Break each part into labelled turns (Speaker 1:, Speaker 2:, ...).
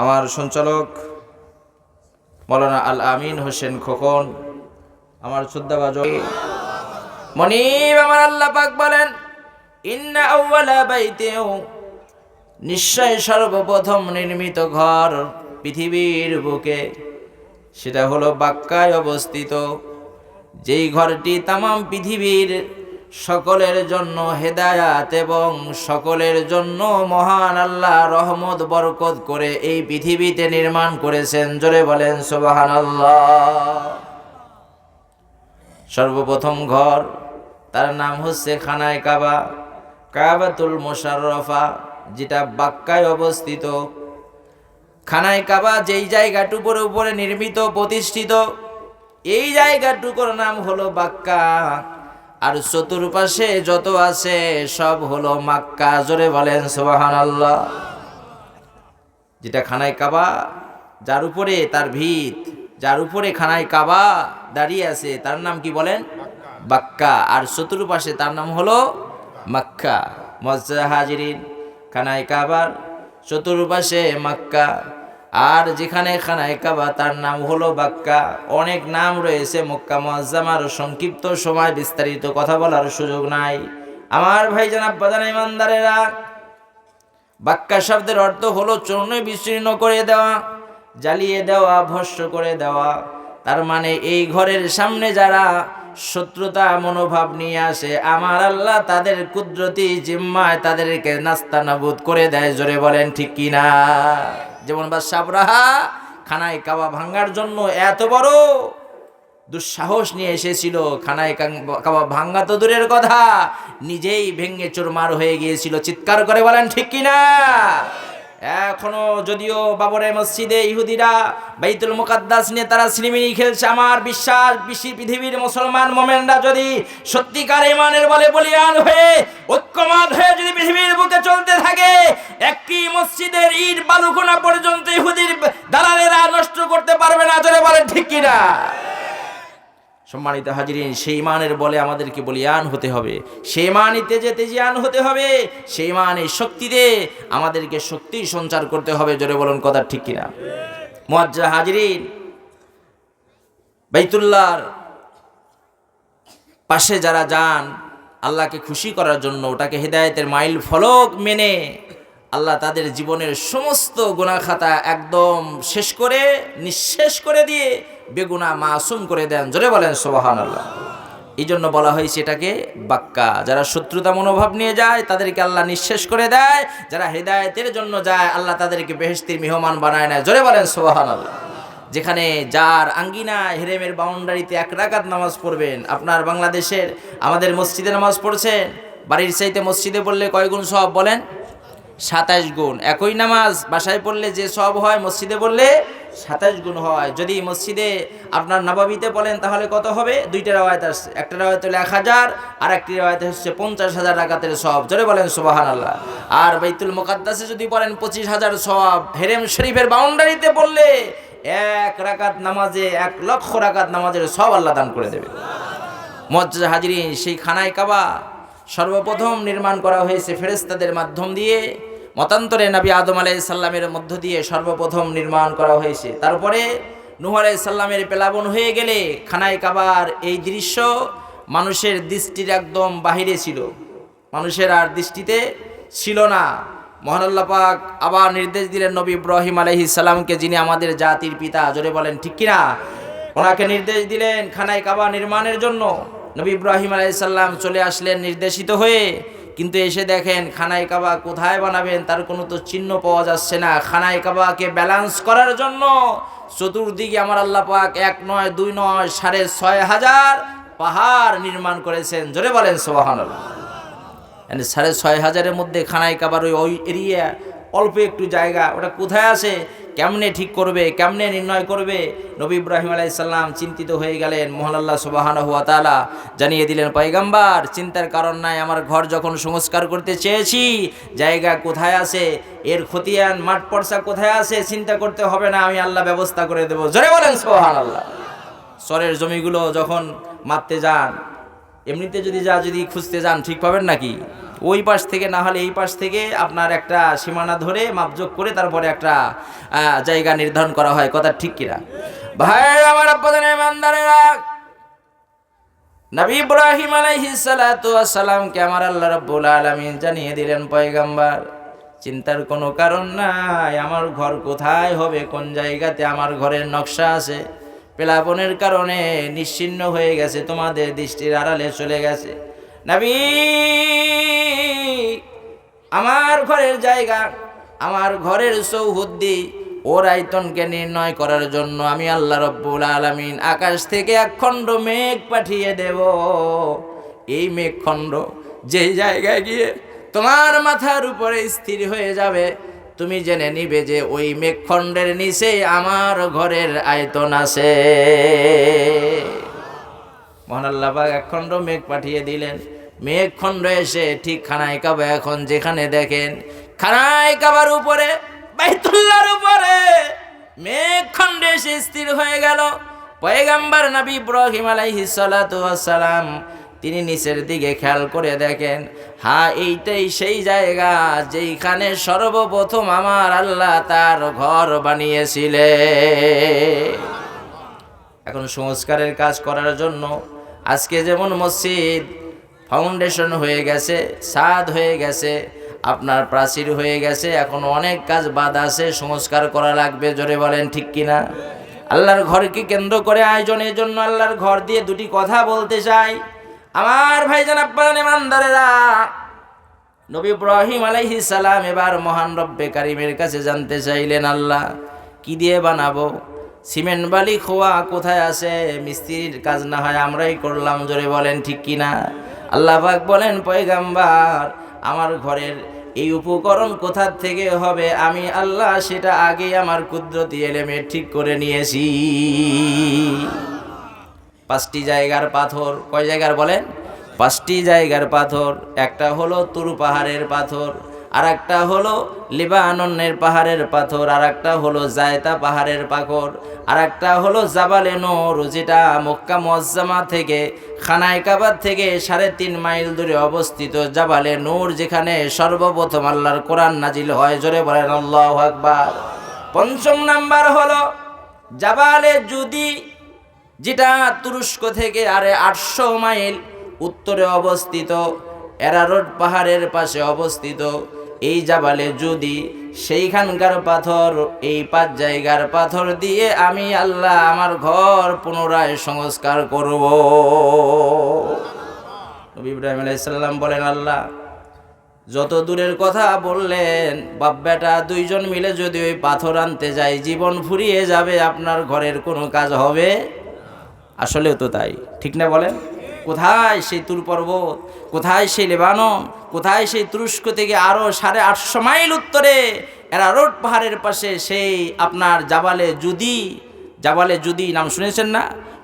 Speaker 1: আমার সঞ্চালক, মৌলানা আল আমিন হোসেন খোকন, আমার শ্রদ্ধাবাজ মনিব, আমার আল্লাহ পাক বলেন, ইন্না আউওয়ালা বাইতেও নিশ্চয় সর্বপ্রথম নির্মিত ঘর পৃথিবীর বুকে। সেটা হলো বাক্কায় অবস্থিত। যেই ঘরটি তামাম পৃথিবীর সকলের জন্য হেদায়াত এবং সকলের জন্য মহান আল্লাহ রহমত, বরকত করে এই পৃথিবীতে নির্মাণ করেছেন। জোরে বলেন সোবাহান আল্লাহ সর্বপ্রথম ঘর, তার নাম হচ্ছে খানায় কাবা, কাবাতুল মোশাররফা, যেটা বাক্কায় অবস্থিত। খানায় কাবা যেই জায়গাটুকুর উপরে নির্মিত, প্রতিষ্ঠিত, এই জায়গাটুকুর নাম হলো বাক্কা। আর চতুর্পাশে যত আছে সব হলো মাক্কা। জোরে বলেন সোবাহান আল্লাহ যেটা খানায় কাবা, যার উপরে তার ভিত, যার উপরে খানায় কাবা দাঁড়িয়ে আছে, তার নাম কি বলেন? বাক্কা। আর চতুর্পাশে তার নাম হলো মাক্কা। মজ্জা হাজিরিন, খানায় কাবার, চতুর্পাশে মাক্কা। আর যেখানে খানায় কাবা, তার নাম হলো বাক্কা। অনেক নাম রয়েছে মক্কা মোয়াজ্জামার সংক্ষিপ্ত সময়, বিস্তারিত কথা বলার সুযোগ নাই। আমার ভাই জানাব বাজান ইমানদারেরা, বাক্কা শব্দের অর্থ হলো চূর্ণ বিচ্ছিন্ন করে দেওয়া, জ্বালিয়ে দেওয়া, ভস্য করে দেওয়া। তার মানে এই ঘরের সামনে যারা শত্রুতা, মনোভাব নিয়ে আসে, আমার আল্লাহ তাদের কুদরতি জিম্মায় তাদেরকে নাস্তা নাবুদ করে দেয়। জোরে বলেন, ঠিক কিনা? যেমন বা সাবরাহা খানায় কাবা ভাঙ্গার জন্য এত বড় দুঃসাহস নিয়ে এসেছিল। খানায় কাবা ভাঙ্গা তো দূরের কথা। নিজেই ভেঙ্গে চোরমার হয়ে গিয়েছিল। চিৎকার করে বলেন, ঠিক কিনা এখনও যদিও বাবরের মসজিদে ইহুদিরা বাইতুল মুকাদ্দাস নিয়ে তারা সিনেমিনি খেলছে, আমার বিশ্বাস বিশ্ব পৃথিবীর মুসলমান মোমেনরা যদি সত্যিকার ইমানের বলে বলিয়ান হয়ে ঐক্যমত হয়ে যদি পৃথিবীর বুকে চলতে থাকে একটি মসজিদের ইট বালুকোনা পর্যন্ত ইহুদির দালালেরা নষ্ট করতে পারবে না, জোরে বলেন, ঠিক কিনা? সম্মানিত হাজিরিন, সেই মানের বলে আমাদেরকে বলিয়ান হতে হবে। সেই মানিতে যে তেজিয়ান হতে হবে, সেই মানে শক্তিতে আমাদেরকে শক্তি সঞ্চার করতে হবে, জোরে বলুন, কথা ঠিক কিনা? মোয়াজ্জা হাজিরিন, বাইতুল্লাহর পাশে যারা যান, আল্লাহকে খুশি করার জন্য ওটাকে হেদায়েতের মাইল ফলক মেনে আল্লাহ তাদের জীবনের সমস্ত গুণাখাতা একদম শেষ করে, নিঃশেষ করে দিয়ে বেগুনা মাসুম করে দেন। জোরে বলেন সোবাহান আল্লাহ এই জন্য বলা হয়েছে এটাকে বাক্কা। যারা শত্রুতা মনোভাব নিয়ে যায়, তাদেরকে আল্লাহ নিঃশেষ করে দেয়। যারা হেদায়েতের জন্য যায়, আল্লাহ তাদেরকে বেহেস্তির মেহমান বানায় নেয়। জোরে বলেন সোবাহান আল্লাহ যেখানে যার আঙ্গিনা হেরেমের বাউন্ডারিতে এক রাকাত নামাজ পড়বেন, আপনার বাংলাদেশের, আমাদের মসজিদে নামাজ পড়ছেন, বাড়ির চাইতে মসজিদে পড়লে কয় গুণ সব বলেন? সাতাশ গুণ। একই নামাজ বাসায় পড়লে যে সব হয়, মসজিদে পড়লে সাতাশ গুণ হয়। যদি মসজিদে আপনার নবাবিতে বলেন, তাহলে কত হবে? দুইটা রাওয়ায়ত আসছে একটা রাওয়ায়ত হলে এক হাজার, আর একটি রাওয়ায়ত হচ্ছে পঞ্চাশ হাজার রাকাতের সব জোরে বলেন সুবাহান আল্লাহ আর বাইতুল মোকাদ্দাসে যদি বলেন, পঁচিশ হাজার সব হেরেম শরীফের বাউন্ডারিতে পড়লে এক রাকাত নামাজে, এক লক্ষ রাকাত নামাজের সব আল্লাহ দান করে দেবে। মজ্জা হাজিরিন, সেই খানায় কাবা সর্বপ্রথম নির্মাণ করা হয়েছে ফেরেস্তাদের মাধ্যম দিয়ে। মতান্তরে নবী আদম আলাই সাল্লামের মধ্য দিয়ে সর্বপ্রথম নির্মাণ করা হয়েছে। তারপরে নুহ আলাই সাল্লামের পেলাবন হয়ে গেলে খানায় কাবার এই দৃশ্য মানুষের দৃষ্টির একদম বাহিরে ছিল। মানুষের আর দৃষ্টিতে ছিল না। মহান আল্লাহ পাক আবার নির্দেশ দিলেন নবী ইব্রাহিম আলহি সাল্লামকে যিনি আমাদের জাতির পিতা। জোরে বলেন, ঠিক কিনা? ওনাকে নির্দেশ দিলেন খানায় কাবা নির্মাণের জন্য। নবী ইব্রাহিম আলাইসাল্লাম চলে আসলেন নির্দেশিত হয়ে। কিন্তু এসে দেখেন খানায় কাবা কোথায় বানাবেন, তার কোনো তো চিহ্ন পাওয়া যাচ্ছে না। খানায় কাবাকে ব্যালেন্স করার জন্য চতুর্দিকে আমার আল্লাহ পাক এক নয়, দুই নয়, সাড়ে ছয় হাজার পাহাড় নির্মাণ করেছেন। জোরে বলেন সোহান মানে সাড়ে ছয় হাজারের মধ্যে খানায় কাবার ওই ওই এরিয়া অল্প একটু জায়গা, ওটা কোথায় আছে? কেমনে ঠিক করবে, কেমনে নির্ণয় করবে? নবী ইব্রাহিম আলাইসাল্লাম চিন্তিত হয়ে গেলেন। মোহাল্লাহ সুবাহান হুয়া তালা জানিয়ে দিলেন, পয়গাম্বার, চিন্তার কারণ নাই, আমার ঘর যখন সংস্কার করতে চেয়েছি, জায়গা কোথায় আছে? এর খতিয়ান, মাঠ পর্সা কোথায় আছে? চিন্তা করতে হবে না, আমি আল্লাহ ব্যবস্থা করে দেবো। জোরে বলেন সোহান আল্লাহ সরের জমিগুলো যখন মারতে যান, এমনিতে যদি যা, যদি খুঁজতে যান, ঠিক পাবেন নাকি? ওই পাশ থেকে না হলে এই পাশ থেকে আপনার একটা সীমানা ধরে মাপযোগ করে তারপরে একটা জায়গা নির্ধারণ করা হয়। কথা ঠিক কিনা? ভাই আমার আব্বাদের নবী ইব্রাহিম আলাইহিস সালাতু সালামকে আমার আল্লাহ রাব্বুল আলামিন জানিয়ে দিলেন, পয়গাম্বার, চিন্তার কোনো কারণ নাই। আমার ঘর কোথায় হবে? কোন জায়গাতে আমার ঘরের নকশা আছে? প্লাবনের কারণে নিশ্চিন্ন হয়ে গেছে, তোমাদের দৃষ্টির আড়ালে চলে গেছে। নবী আমার ঘরের জায়গা, আমার ঘরের সৌহদ্দি ওর আয়তনকে নির্ণয় করার জন্য আমি আল্লাহ রব্বুল আলামিন আকাশ থেকে এক খণ্ড মেঘ পাঠিয়ে দেব। এই মেঘখণ্ড যে জায়গায় গিয়ে তোমার মাথার উপরে স্থির হয়ে যাবে, তুমি জেনে নিবে যে ওই মেঘখণ্ডের নিচে আমার ঘরের আয়তন আছে। মহান আল্লাহ এক খণ্ড মেঘ পাঠিয়ে দিলেন। মেঘ খণ্ড এসে ঠিক খানায় কাবা এখন যেখানে দেখেন, খানায় কাবার উপরে, বাইতুল্লাহর উপরে। মেঘ খণ্ডে এসে স্থির হয়ে গেল। পয়গাম্বার নবী ইব্রাহিম আলাইহিস সালাম তিনি নিচের দিকে খেয়াল করে দেখেন হ্যাঁ এইটাই সেই জায়গা যেইখানে সর্বপ্রথম আমার আল্লাহ তার ঘর বানিয়েছিলে এখন সংস্কারের কাজ করার জন্য আজকে যেমন মসজিদ ফাউন্ডেশন হয়ে গেছে, সাদ হয়ে গেছে, আপনার প্রাচীর হয়ে গেছে, এখন অনেক কাজ বাদ আছে, সংস্কার করা লাগবে, জোরে বলেন ঠিক কিনা? আল্লাহর ঘরকে কেন্দ্র করে আয়োজন এই জন্য আল্লাহর ঘর দিয়ে দুটি কথা বলতে চাই। আমার ভাইজান আব্বান ইমানদারেরা, নবী ইব্রাহিম আলাইহিস সালাম এবার মহান রব্বে কারিমের কাছে জানতে চাইলেন, আল্লাহ, কি দিয়ে বানাবো? সিমেন্ট বালি, খোয়া কোথায় আছে? মিস্ত্রির কাজ না হয় আমরাই করলাম, জোরে বলেন ঠিক কি না আল্লাহ পাক বলেন, পয়গাম্বার, আমার ঘরের এই উপকরণ কোথার থেকে হবে? আমি আল্লাহ সেটা আগে আমার কুদরতি এলেমে ঠিক করে নিয়েছি। পাঁচটি জায়গার পাথর, কয় জায়গার বলেন? পাঁচটি জায়গার পাথর, একটা হলো তুরু পাহাড়ের পাথর আর একটা হলো লিবাননের পাহাড়ের পাথর আর একটা হলো জায়তা পাহাড়ের পাথর আর একটা হলো জাবালে নোর, যেটা মক্কা মোয়াজ্জামা থেকে খানায় কাবার থেকে সাড়ে তিন মাইল দূরে অবস্থিত জাবালে নূর, যেখানে সর্বপ্রথম আল্লাহর কোরআন নাজিল হয়। জোরে বলেন, আল্লাহ আকবার। পঞ্চম নাম্বার হলো জাবালে জুদি যেটা তুরস্ক থেকে আরে আটশো মাইল উত্তরে অবস্থিত, এরারোড পাহাড়ের পাশে অবস্থিত। এই জাবালে যদি সেইখানকার পাথর, এই পাঁচ জায়গার পাথর দিয়ে আমি আল্লাহ আমার ঘর পুনরায় সংস্কার করব। ইব্রাহিম আলাইসাল্লাম বলেন, আল্লাহ, যত দূরের কথা বললেন, বাপ বেটা দুইজন মিলে যদি ওই পাথর আনতে যাই, জীবন ফুরিয়ে যাবে, আপনার ঘরের কোনো কাজ হবে? আসলেও তো তাই, ঠিক না বলেন? কোথায় সেই তুর পর্বত? কোথায় সেই লেবানন? কোথায় সেই তুরস্ক থেকে আরও সাড়ে আটশো মাইল উত্তরে? এরা রোড পাহাড়ের পাশে সেই আপনার জাবালে জুদি। জাবালে জুদি, নাম শুনেছেন না?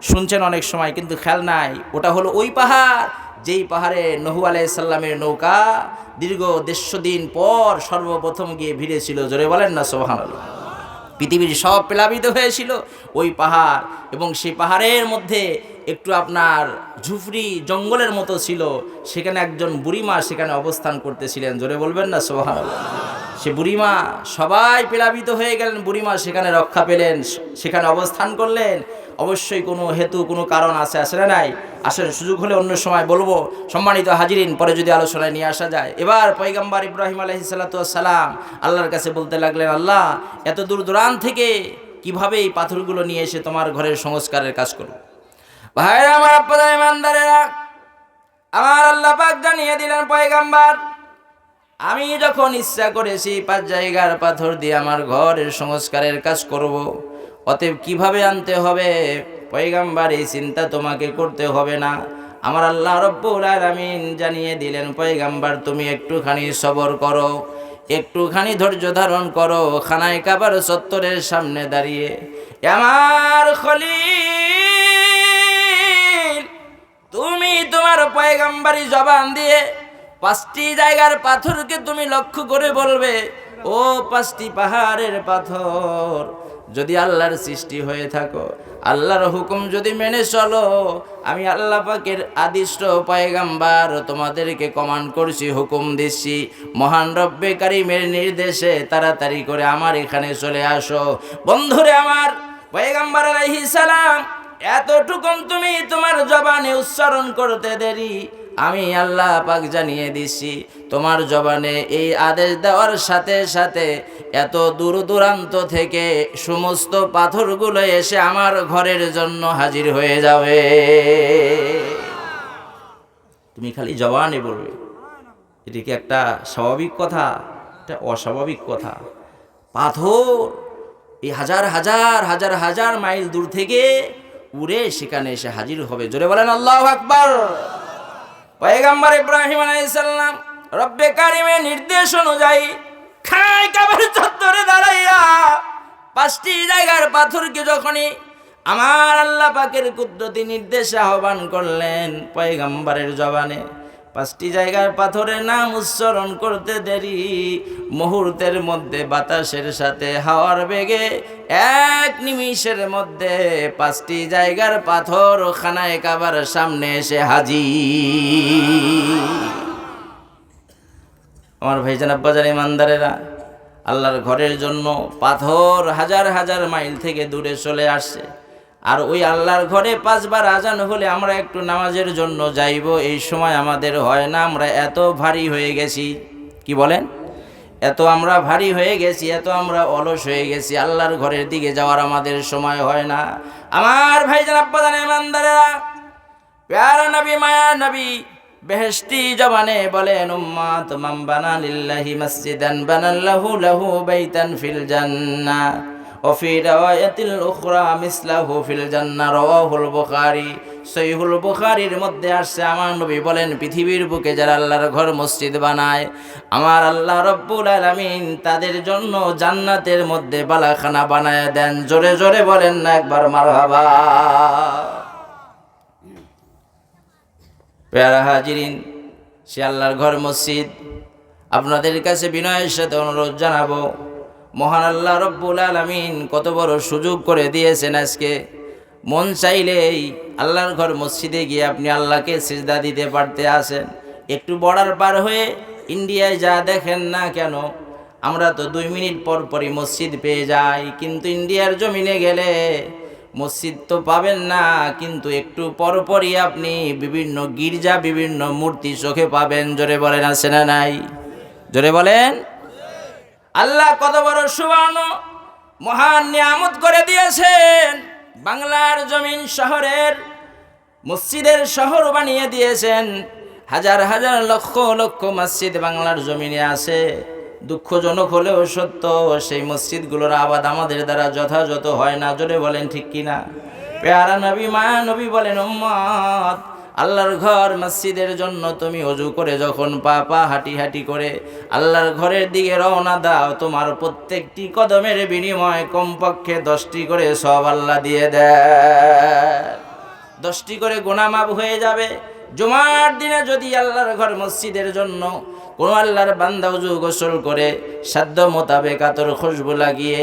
Speaker 1: শুনছেন অনেক সময়, কিন্তু খেয়াল নাই। ওটা হলো ওই পাহাড়, যেই পাহাড়ে নহু আলাইসাল্লামের নৌকা দীর্ঘ দেড়শো দিন পর সর্বপ্রথম গিয়ে ভিড়েছিল। জোরে বলেন না সোহান পৃথিবীর সব প্লাবিত হয়েছিল ওই পাহাড় এবং সেই পাহাড়ের মধ্যে একটু আপনার ঝুফরি জঙ্গলের মতো ছিল, সেখানে একজন বুড়িমা সেখানে অবস্থান করতেছিলেন। জোরে বলবেন না সোহান সে বুড়িমা সবাই প্লাবিত হয়ে গেলেন, বুড়িমা সেখানে রক্ষা পেলেন, সেখানে অবস্থান করলেন। অবশ্যই কোনো হেতু, কোনো কারণ আছে আসলে নাই? আসলে সুযোগ হলে অন্য সময় বলব। সম্মানিত হাজিরিন, পরে যদি আলোচনায় নিয়ে আসা যায়। এবার পৈগম্বর ইব্রাহিম আলহিসাল্লাম আল্লাহর কাছে বলতে লাগলেন, আল্লাহ, এত দূর দূরান্ত থেকে কীভাবে এই পাথরগুলো নিয়ে এসে তোমার ঘরের সংস্কারের কাজ করো ভাইরা, আমার আপ্পাদা ইমানদারেরা, আমার আল্লাহ পাক জানিয়ে দিলেন, পয়গাম্বার, আমি যখন ইচ্ছা করেছি পাঁচ জায়গার পাথর দিয়ে আমার ঘরের সংস্কারের কাজ করব। অতএব কীভাবে আনতে হবে পয়গাম্বার, এই চিন্তা তোমাকে করতে হবে না আমার আল্লাহ রব্বুল আলামিন জানিয়ে দিলেন, পয়গাম্বার, তুমি একটুখানি সবর করো, একটুখানি ধৈর্য ধারণ করো, খানায় কাবার চত্বরের সামনে দাঁড়িয়ে আমার খলিল তুমি তোমার পয়গাম্বারি জবান দিয়ে পাঁচটি জায়গার পাথরকে তুমি লক্ষ্য করে বলবে, ও পাঁচটি পাহাড়ের পাথর, যদি আল্লাহর সৃষ্টি হয়ে থাকো, আল্লাহর হুকুম যদি মেনে চলো, আমি আল্লাহ পাকের আদিষ্ট পায়গাম্বার তোমাদেরকে কমান্ড করছি, হুকুম দিচ্ছি। মহান রব্বে কারিমের নির্দেশে তাড়াতাড়ি করে আমার এখানে চলে আসো। বন্ধুরে আমার পয়গাম্বার আলাইহিস সালাম এতটুকুন তুমি তোমার জবানে উচ্চারণ করতে দেরি। আমি আল্লাহ পাক জানিয়ে দিচ্ছি তোমার জবানে এই আদেশ দেওয়ার সাথে সাথে এত দূর দূরান্ত থেকে সমস্ত পাথরগুলো এসে আমার ঘরের জন্য হাজির হয়ে যাবে। তুমি খালি জবানে বলবে, এটা কি একটা স্বাভাবিক কথা? এটা অস্বাভাবিক কথা। পাথর, এই হাজার হাজার হাজার হাজার মাইল দূর থেকে উড়ে সেখানে এসে হাজির হবে। জোরে বলেন, আল্লাহ আকবর। পয়গাম্বর ইব্রাহিম আলাইসাল্লাম রব্বে কারিমের নির্দেশ অনুযায়ী খায় কাবার চত্বরে দাঁড়াইয়া পাঁচটি জায়গার পাথরকে যখনই আমার আল্লাহ পাকের কুদরতি নির্দেশে আহ্বান করলেন পয়গাম্বারের জবানে পাঁচটি জায়গার পাথরের নাম উচ্চারণ করতে দেরি। মুহূর্তের মধ্যে বাতাসের সাথে হাওয়ার বেগে এক নিমিষের মধ্যে পাঁচটি জায়গার পাথর খানায় কাবার সামনে এসে হাজি আমার ভাইজান, আব্বাজান, ইমানদারেরা, আল্লাহর ঘরের জন্য পাথর হাজার হাজার মাইল থেকে দূরে চলে আসছে। আর ওই আল্লাহর ঘরে পাঁচবার আজান হলে আমরা একটু নামাজের জন্য যাইব। এই সময় আমাদের হয় না, আমরা এত ভারী হয়ে গেছি। কি বলেন? এত আমরা ভারী হয়ে গেছি, এত আমরা অলস হয়ে গেছি। আল্লাহর ঘরের দিকে যাওয়ার আমাদের সময় হয় না। আমার ভাইজান, আব্বাজান, ইমানদারেরা, প্যারা নবী, মায়া নবী, বেহেশতি জবানে বলেন, উম্মাত মাম বানা লিল্লাহি মসজিদান বানাল্লাহু লাহু বাইতান ফিল জান্নাহ। وفي رواية الأخرى مثله في الجنة رواه البخاري সহিহুল বুখারীর মধ্যে আসছে আমার নবী বলেন পৃথিবীর বুকে যারা আল্লাহর ঘর মসজিদ বানায় আমার আল্লাহ রব্বুল আলামিন তাদের জন্য জান্নাতের মধ্যে বালাখানা বানায় দেন জোরে জোরে বলেন না একবার মারহাবা পেয়ারা হাজিরিন সে আল্লাহর ঘর মসজিদ আপনাদের কাছে বিনয়ের সাথে অনুরোধ জানাবো মহান আল্লাহ রব্বুল আলমিন কত বড় সুযোগ করে দিয়েছেন আজকে। মন চাইলেই আল্লাহর ঘর মসজিদে গিয়ে আপনি আল্লাহকে সিজদা দিতে পারতে আসেন একটু বর্ডার পার হয়ে ইন্ডিয়ায় যা দেখেন না কেন, আমরা তো দুই মিনিট পর পরই মসজিদ পেয়ে যাই। কিন্তু ইন্ডিয়ার জমিনে গেলে মসজিদ তো পাবেন না, কিন্তু একটু পরপরই আপনি বিভিন্ন গির্জা, বিভিন্ন মূর্তি চোখে পাবেন। জোরে বলেন, আছে না নাই? জোরে বলেন। আল্লাহ কত বড় সুবর্ণ, মহান নিয়ামত করে দিয়েছেন। বাংলার জমিন শহরের, মসজিদের শহর বানিয়ে দিয়েছেন। হাজার হাজার লক্ষ লক্ষ মসজিদ বাংলার জমিনে আছে। দুঃখজনক হলেও সত্য, সেই মসজিদগুলোর আবাদ আমাদের দ্বারা যথাযথ হয় না। জোরে বলেন ঠিক কিনা? পেয়ারা নবী মায়া নবী বলেন, উম্মত আল্লাহর ঘর মসজিদের জন্য তুমি অজু করে যখন পা পা হাঁটি হাঁটি করে আল্লাহর ঘরের দিকে রওনা দাও, তোমার প্রত্যেকটি কদমের বিনিময় কমপক্ষে দশটি করে সব আল্লাহ দিয়ে দেয় দশটি করে গোনামাপ হয়ে যাবে। জুমার দিনে যদি আল্লাহর ঘর মসজিদের জন্য কোন আল্লাহর বান্দা উজু গোসল করে, সাধ্য মোতাবেক আতর খুশবু লাগিয়ে,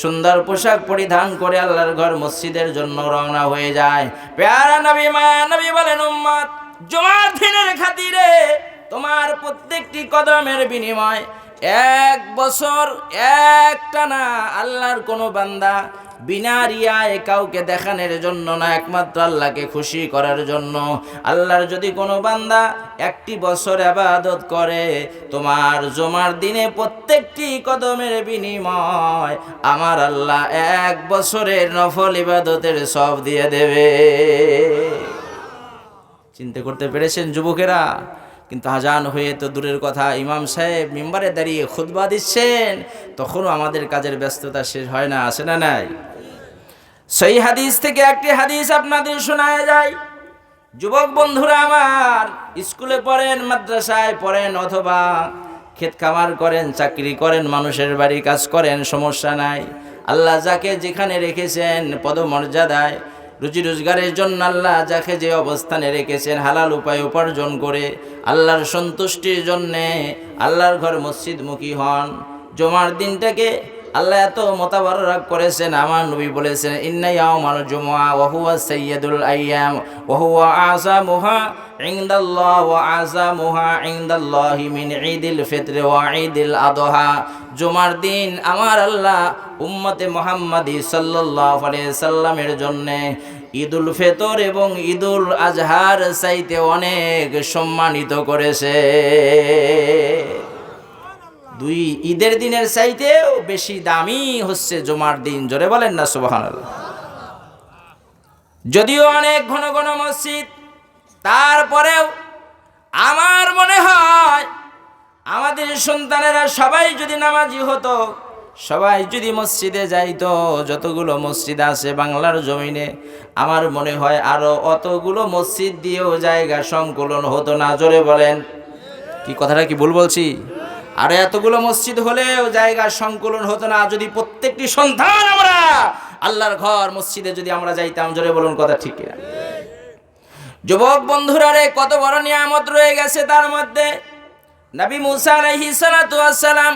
Speaker 1: সুন্দর পোশাক পরিধান করে আল্লাহর ঘর মসজিদের জন্য রওনা হয়ে যায়। পেয়ারা নবী মায়া নবী বলেন, উম্মত, জুমার দিনের খাতিরে তোমার প্রত্যেকটি কদমের বিনিময় এক বছর একটা না আল্লাহর কোনো বান্দা বিনা রিয়ায় কাউকে দেখানোর জন্য না, একমাত্র আল্লাহকে খুশি করার জন্য। আল্লাহর যদি কোনো বান্দা একটি বছর আবাদত করে, তোমার জমার দিনে প্রত্যেকটি কদমের বিনিময় আমার আল্লাহ এক বছরের নফল ইবাদতের সব দিয়ে দেবে। চিন্তা করতে পেরেছেন যুবকেরা? কিন্তু আজান হয়ে তো দূরের কথা ইমাম সাহেব মেম্বারে দাঁড়িয়ে খুতবা দিচ্ছেন, তখনও আমাদের কাজের ব্যস্ততা শেষ হয় না আসে না নাই? সেই হাদিস থেকে একটি হাদিস আপনাদের শোনায় যায় যুবক বন্ধুরা আমার, স্কুলে পড়েন, মাদ্রাসায় পড়েন, অথবা ক্ষেত খামার করেন, চাকরি করেন, মানুষের বাড়ি কাজ করেন, সমস্যা নাই। আল্লাহ যাকে যেখানে রেখেছেন, পদমর্যাদায় রুজি রোজগারের জন্য আল্লাহ যাকে যে অবস্থানে রেখেছেন হালাল উপায় উপার্জন করে আল্লাহর সন্তুষ্টির জন্যে আল্লাহর ঘর মসজিদমুখী হন। জমার দিনটাকে আল্লাহ এত মোতাবারক করেছেন, আমার নবী বলেছেন, ইন্না ইয়াউমাল জুমআ ওয়া হুয়া সাইয়্যিদুল আইয়াম ওয়া হুয়া আযামুহা ইনদাল্লাহ ওয়া আযামুহা ইনদাল্লাহি মিন ঈদিল ফিত্র ওয়া ঈদিল আদহা। জুমার দিন আমার আল্লাহ উম্মতে মুহাম্মাদি সাল্লাল্লাহু আলাইহি সাল্লামের জন্য ঈদুল ফিতর এবং ঈদুল আজহার চাইতে অনেক সম্মানিত করেছে। দুই ঈদের দিনের চাইতেও বেশি দামি হচ্ছে জমার দিন। জোরে বলেন না সুবাহান যদিও অনেক ঘন ঘন মসজিদ, তারপরেও আমার মনে হয় আমাদের সন্তানেরা সবাই যদি নামাজি হতো, সবাই যদি মসজিদে যাইতো, যতগুলো মসজিদ আছে বাংলার জমিনে, আমার মনে হয় আরও অতগুলো মসজিদ দিয়েও জায়গা সংকুলন হতো না। জোরে বলেন। কি কথাটা কি ভুল বলছি? আর এতগুলো মসজিদ হলেও জায়গা সংকুলন হতো না। যদি প্রত্যেকটি সন্তান আমরা আল্লাহর ঘর মসজিদে যদি আমরা যাইতাম, জোরে বলুন কথা ঠিক কিনা? যুবক বন্ধুরা রে, কত বড় নিয়ামত রয়ে গেছে তার মধ্যে। নবী মুসা ওয়াস সালাম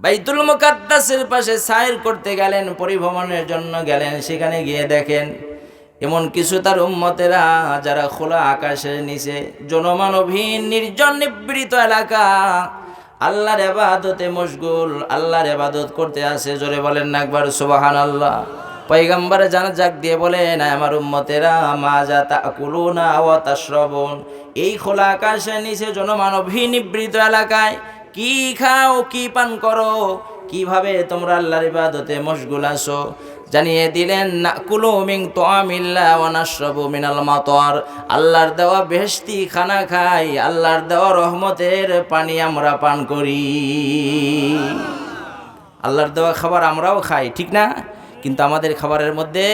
Speaker 1: বাইতুল মুকাদ্দাসের পাশে সাইর করতে গেলেন, পরিভ্রমণের জন্য গেলেন। সেখানে গিয়ে দেখেন, এমন কিছু তার উম্মতেরা যারা খোলা আকাশের নিচে জনমানবহীন, নির্জন নিবৃত এলাকা আল্লাহর এবাদতে মশগুল, আল্লাহর এবাদত করতে আসে, জোরে বলেন না একবার সুবাহান আল্লাহ পৈগম্বরে জানা জাগ দিয়ে বলেন আমার উম্মতেরা মা যা তা কুলুনা ও তাশ্রবণ এই খোলা আকাশের নিচে জনমানবহীন নিবৃত এলাকায় কি খাও, কি পান করো, কীভাবে তোমরা আল্লাহর ইবাদতে মশগুল আসো জানিয়ে দিলেন না কুলু মিং তোয়ামিল্লা ওয়ানাশরাবু মিনাল মাতর। আল্লাহর দেওয়া বেহেশতি খানা খাই, আল্লাহর দেওয়া রহমতের পানি আমরা পান করি। আল্লাহর দেওয়া খাবার আমরাও খাই, ঠিক না? কিন্তু আমাদের খাবারের মধ্যে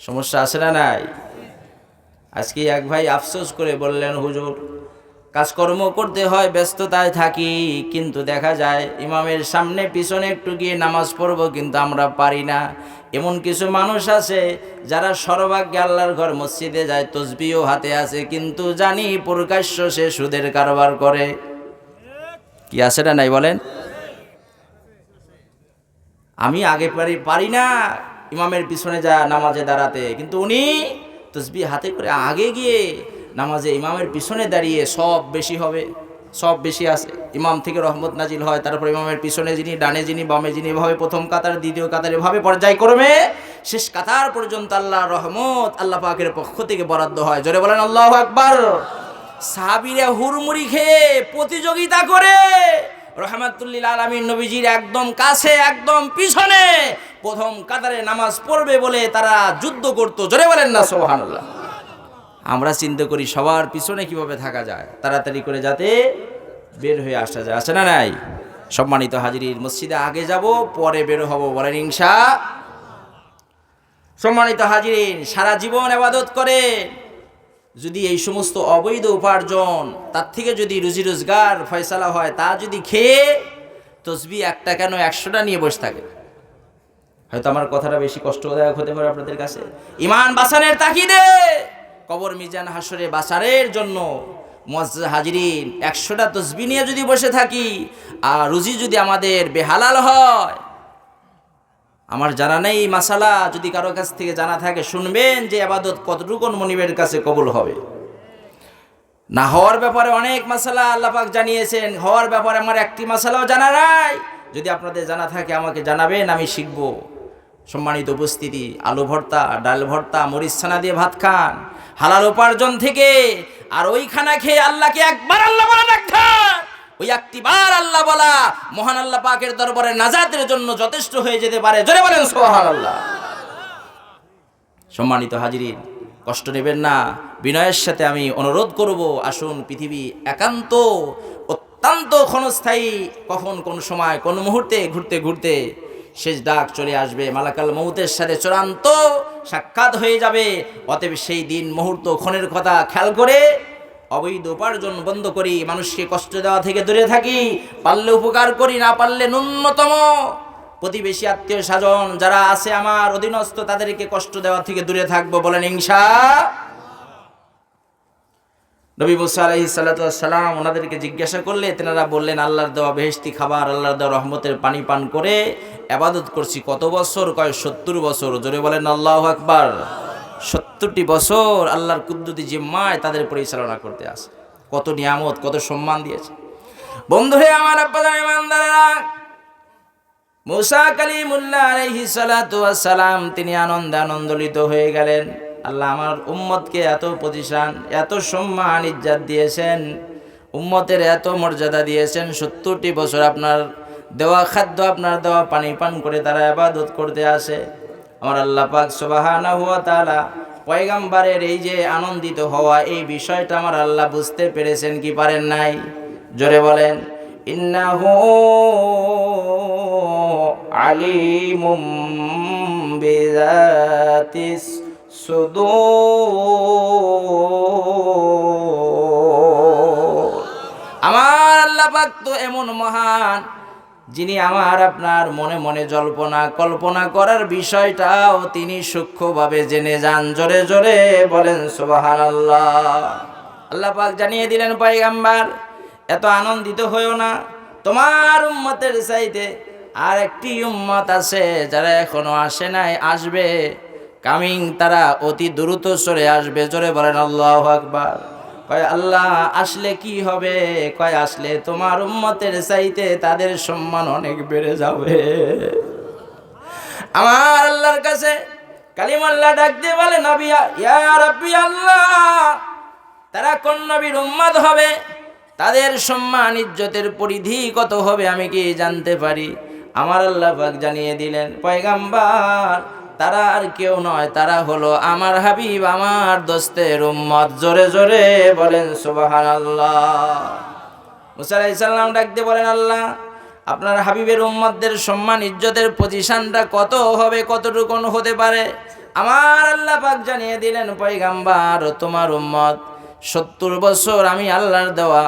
Speaker 1: সমস্যা আছে না নাই? আজকে এক ভাই আফসোস করে বললেন, হুজুর কাজকর্ম করতে হয়, ব্যস্ততায় থাকি, কিন্তু দেখা যায় ইমামের সামনে পিছনে একটু গিয়ে নামাজ পড়ব কিন্তু আমরা পারি না। এমন কিছু মানুষ আছে যারা সর্বাগ্যে আল্লাহর ঘর মসজিদে যায় তসবিও হাতে আছে, কিন্তু জানি প্রকাশ্য সে সুদের কারবার করে। কি আছে না নাই বলেন? আমি আগে পারি পারি না ইমামের পিছনে যা নামাজে দাঁড়াতে, কিন্তু উনি তসবি হাতে করে আগে গিয়ে নামাজে ইমামের পিছনে দাঁড়িয়ে সব বেশি হবে, সব বেশি আছে। ইমাম থেকে রহমত নাজিল হয়, তারপর ইমামের পিছনে যিনি, ডানে যিনি, বামে যিনি, এভাবে প্রথম কাতার, দ্বিতীয় কাতার, এভাবে পর্যায়ক্রমে শেষ কাতার পর্যন্ত আল্লাহ রহমত আল্লাহ পাকের পক্ষ থেকে বরাদ্দ হয়। জোরে বলেন, আল্লাহ আকবার। সাহাবিরা হুড়মুড়ি খেয়ে প্রতিযোগিতা করে। রহমাতুল্লিল আলমীর নবীজির একদম কাছে, একদম পিছনে প্রথম কাতারে নামাজ পড়বে বলে তারা যুদ্ধ করতো। জোরে বলেন না সোহানুল্লাহ আমরা চিন্তা করি সবার পিছনে কীভাবে থাকা যায়, তাড়াতাড়ি করে যাতে বের হয়ে আসা যায়। আছে না নাই? সম্মানিত হাজিরির মসজিদে আগে যাব, পরে বের হব বলেন ইংসা সম্মানিত হাজিরিন, সারা জীবন আবাদত করে যদি এই সমস্ত অবৈধ উপার্জন, তার থেকে যদি রুজি রোজগার ফয়সালা হয়, তা যদি খেয়ে তসবি একটা কেন একশোটা নিয়ে বসে থাকে? হয়তো আমার কথাটা বেশি কষ্টদায়ক হতে পারে আপনাদের কাছে। ইমান বাসানের তাকিদে কবর মিজান হাসরে বাসারের জন্য হাজিরিন একশোটা তসবি নিয়ে যদি বসে থাকি, আর রুজি যদি আমাদের বেহালাল হয়। আমার জানা নেই মাসালা, যদি কারও কাছ থেকে জানা থাকে, শুনবেন যে আবাদত কতটুকুন মনিবের কাছে কবুল হবে। না হওয়ার ব্যাপারে অনেক মাসালা আল্লাপাক জানিয়েছেন, হওয়ার ব্যাপারে আমার একটি মাসালাও জানা নাই। যদি আপনাদের জানা থাকে, আমাকে জানাবেন, আমি শিখব। সম্মানিত উপস্থিতি, আলু ভর্তা, ডাল ভর্তা, মরিচ ছানা দিয়ে ভাত খান। হালাল উপার্জন থেকে আর ওই খানা খেয়ে আল্লাহকে একবার আল্লাহ বলে ডাক্তার ওই একটিবার আল্লাহ বলা মহান আল্লাহ পাকের দরবারে নাজাতের জন্য যথেষ্ট হয়ে যেতে পারে। জোরে বলেন সোহান আল্লাহ সম্মানিত হাজিরিন, কষ্ট নেবেন না। বিনয়ের সাথে আমি অনুরোধ করব, আসুন পৃথিবী একান্ত, অত্যন্ত ক্ষণস্থায়ী, কখন কোন সময় কোন মুহূর্তে ঘুরতে ঘুরতে শেষ ডাক চলে আসবে। মালাকাল মৌতের সাথে চূড়ান্ত সাক্ষাৎ হয়ে যাবে। অতএব সেই দিন মুহূর্ত, ক্ষণের কথা খেয়াল করে অবৈধ উপার্জন বন্ধ করি। মানুষকে কষ্ট দেওয়া থেকে দূরে থাকি। পারলে উপকার করি, না পারলে ন্যূনতম প্রতিবেশী আত্মীয় স্বজন যারা আছে আমার অধীনস্থ, তাদেরকে কষ্ট দেওয়া থেকে দূরে থাকব বলেন ইংসা নবী মুসা আলহি সাল্লাম ওনাদেরকে জিজ্ঞাসা করলে তেনারা বললেন, আল্লাহর দেওয়া বেহেস্তি খাবার, আল্লাহর দেওয়া রহমতের পানি পান করে আবাদত করছি। কত বছর? কয়, সত্তর বছর। জোরে বলেন আল্লাহ আকবার। সত্তরটি বছর আল্লাহর কুদ্দুতি জিম্মায় তাদের পরিচালনা করতে আসে কত নিয়ামত, কত সম্মান দিয়েছে। বন্ধুরে আমার আব্বাদান ইমানদারেরা, মুসা কালিমুল্লাহ আলাইহি সালাম তিনি আনন্দে আনন্দলিত হয়ে গেলেন। আল্লাহ আমার উম্মতকে এত প্রতিষ্ঠান এত সম্মান, ইজ্জাত দিয়েছেন। উম্মতের এত মর্যাদা দিয়েছেন। সত্তরটি বছর আপনার দেওয়া খাদ্য আপনার দেওয়া পানি পান করে তারা আবাদত করতে আসে। আমার আল্লাহ পাক সুবহানাহু ওয়া তাআলা পয়গাম্বারের এই যে আনন্দিত হওয়া এই বিষয়টা আমার আল্লাহ বুঝতে পেরেছেন কি পারেন নাই? জোরে বলেন, ইন্নাহু আলিমুম আমার আল্লাহ পাক তো এমন মহান যিনি আমার আপনার মনে মনে জল্পনা কল্পনা করার বিষয়টাও তিনি সূক্ষ্মভাবে জেনে যান। জোরে জোরে বলেন সুবাহান আল্লাহ আল্লাহ পাক জানিয়ে দিলেন পাইগাম্বার এত আনন্দিত হয়েও না। তোমার উম্মতের চাইতে আর একটি উম্মত আছে, যারা এখনও আসে নাই, আসবে। কামিং তারা অতি দ্রুত সরে আসবে। জোরে বলেন, আল্লাহ আকবার। কয়, আল্লাহ, আসলে কি হবে? কয়, আসলে তোমার উম্মতের চাইতে তাদের সম্মান অনেক বেড়ে যাবে। আমার আল্লাহর কাছে কালিমাল্লাহ ডাক দিয়ে বলে নবিয়া ইয়া আল্লাহ, তারা কোন নবীর উম্মত হবে? তাদের সম্মান, ইজ্জতের পরিধি কত হবে আমি কি জানতে পারি? আমার আল্লাহ জানিয়ে দিলেন, পয়গাম্বার তারা আর কেউ নয়, তারা হলো আমার হাবিব, আমার দোস্তের উম্মত। জোরে জোরে বলেন সুবহানাল্লাহ। মুসা আলাইহিস সালাম ডাক দিয়ে বলেন, আল্লাহ, আপনার হাবিবের উম্মতদের সম্মান, ইজ্জতের পজিশনটা কত হবে, কতটুকু হতে পারে? আমার আল্লাহ পাক জানিয়ে দিলেন, পয়গাম্বার, তোমার উম্মত, সত্তর বছর আমি আল্লাহর দেওয়া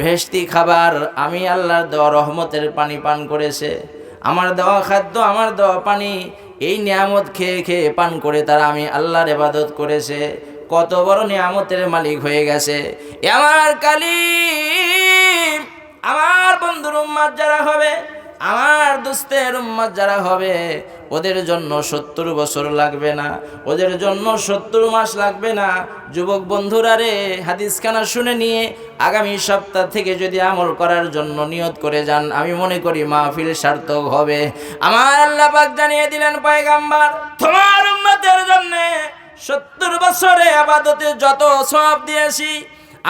Speaker 1: ভেস্তি খাবার, আমি আল্লাহর দেওয়া রহমতের পানি পান করেছে। আমার দেওয়া খাদ্য, আমার দেওয়া পানি এই নিয়ামত খেয়ে খেয়ে পান করে তারা আমি আল্লাহর এবাদত করেছে। কত বড় নিয়ামতের মালিক হয়ে গেছে। আমার কালি আমার বন্ধুর উম্মাদ যারা হবে আমার দোস্তের উম্মত যারা হবে, ওদের জন্য সত্তর বছর লাগবে না, ওদের জন্য সত্তর মাস লাগবে না। যুবক বন্ধুরা রে হাদিসখানা শুনে নিয়ে আগামী সপ্তাহ থেকে যদি আমল করার জন্য নিয়ত করে যান, আমি মনে করি মাহফিল সার্থক হবে। আমার আল্লাহ পাক জানিয়ে দিলেন, পয়গাম্বার, তোমার উম্মতের জন্য সত্তর বছরে আবাদতে যত সব দিয়েছি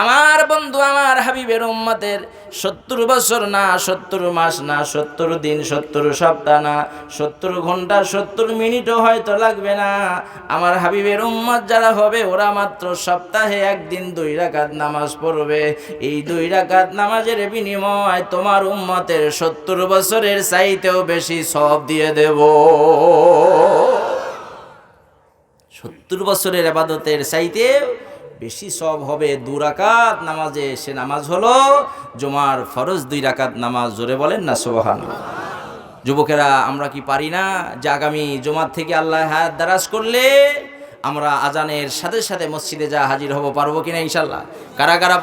Speaker 1: আমার বন্ধু, আমার হাবিবের উম্মতের সত্তর বছর না, সত্তর মাস না, সত্তর দিন, সত্তর সপ্তাহ না, সত্তর ঘণ্টা, সত্তর মিনিটও হয়তো লাগবে না। আমার হাবিবের উম্মত যারা হবে, ওরা মাত্র সপ্তাহে একদিন দুই রাকাত নামাজ পড়বে। এই দুই রাকাত নামাজের বিনিময় তোমার উম্মতের সত্তর বছরের চাইতেও বেশি সব দিয়ে দেব। সত্তর বছরের আবাদতের চাইতে বেশি সব হবে দু রাকাত নামাজে, সে নামাজ হলো জমার ফরজ দুই রাকাত নামাজ, জোরে বলেন না সোহান যুবকেরা, আমরা কি পারি না যে আগামী জমার থেকে আল্লাহ হায়াত দারাজ করলে আমরা আজানের সাথে সাথে মসজিদে যা হাজির হব পারব কিনা ইনশাল্লাহ কারা কারা